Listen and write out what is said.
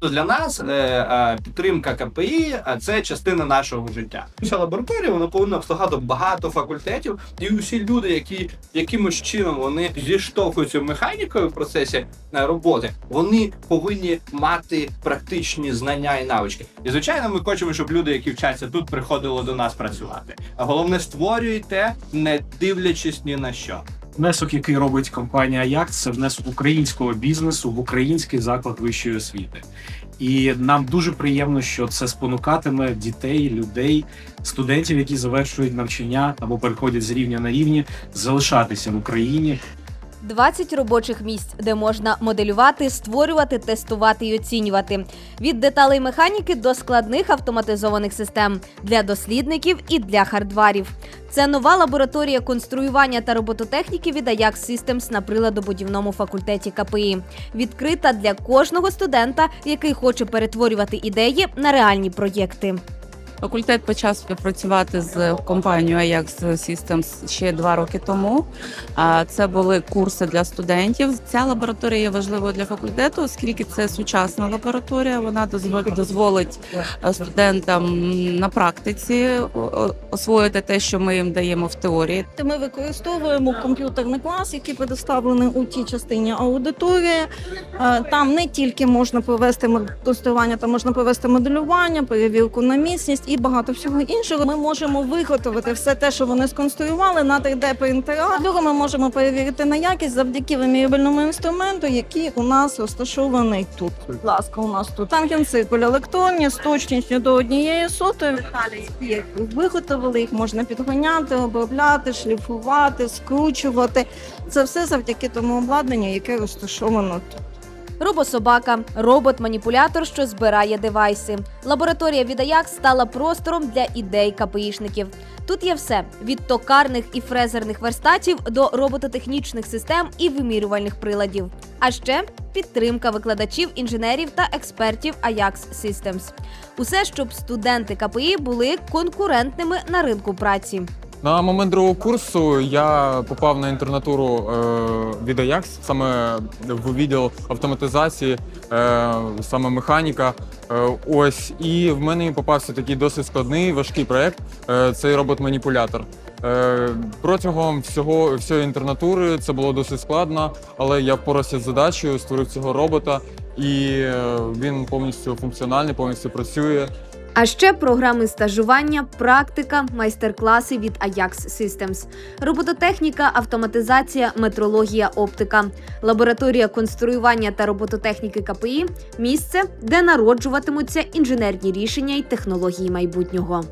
То для нас е, е, підтримка КПІ е, це частина нашого життя. Ця лабораторія вона повинна обслугати багато факультетів, і усі люди, які якимось чином вони зіштовхуються механікою в процесі роботи, вони повинні мати практичні знання і навички. І звичайно, ми хочемо, щоб люди, які вчаться тут, приходили до нас працювати. А головне створюйте, не дивлячись ні на що. Внесок, який робить компанія Ajax, це внесок українського бізнесу в український заклад вищої освіти. І нам дуже приємно, що це спонукатиме дітей, людей, студентів, які завершують навчання або переходять з рівня на рівні, залишатися в Україні 20 робочих місць, де можна моделювати, створювати, тестувати і оцінювати. Від деталей механіки до складних автоматизованих систем для дослідників і для хардварів. Це нова лабораторія конструювання та робототехніки від Ajax Systems на приладобудівному факультеті КПІ. Відкрита для кожного студента, який хоче перетворювати ідеї на реальні проєкти. Факультет почав співпрацювати з компанією Ajax Systems ще два роки тому. Це були курси для студентів. Ця лабораторія є важливою для факультету, оскільки це сучасна лабораторія. Вона дозволить е, студентам на практиці освоїти те, що ми їм даємо в теорії. Ми використовуємо комп'ютерний клас, який предоставлений у тій частині аудиторії. Е, Там не тільки можна провести тестування, там можна провести моделювання, перевірку на міцність і багато всього іншого. Ми можемо виготовити все те, що вони сконструювали на 3D принтерах. Друге, ми можемо перевірити на якість завдяки вимірювальному інструменту, який у нас розташований тут. Будь ласка, у нас тут тангенциркуль електронні з точністю до однієї сотої. Деталі, виготовили, їх можна підганяти, обробляти, шліфувати, скручувати. Це все завдяки тому обладнанню, яке розташовано тут. Робособака, робот-маніпулятор, що збирає девайси. Лабораторія від Ajax стала простором для ідей КПІшників. Тут є все від токарних і фрезерних верстатів до робототехнічних систем і вимірювальних приладів. А ще підтримка викладачів, інженерів та експертів Ajax Systems. Усе, щоб студенти КПІ були конкурентними на ринку праці. На момент другого курсу я попав на інтернатуру е, від Ajax, саме в відділ автоматизації, е, саме механіка. Е, ось і в мене попався такий досить складний важкий проект. Цей робот-маніпулятор. Протягом всього всієї інтернатури це було досить складно, але я впорався з задачею, створив цього робота, і він повністю функціональний, повністю працює. А ще програми стажування, практика, майстер-класи від Ajax Systems, робототехніка, автоматизація, метрологія, оптика, лабораторія конструювання та робототехніки КПІ місце, де народжуватимуться інженерні рішення і технології майбутнього.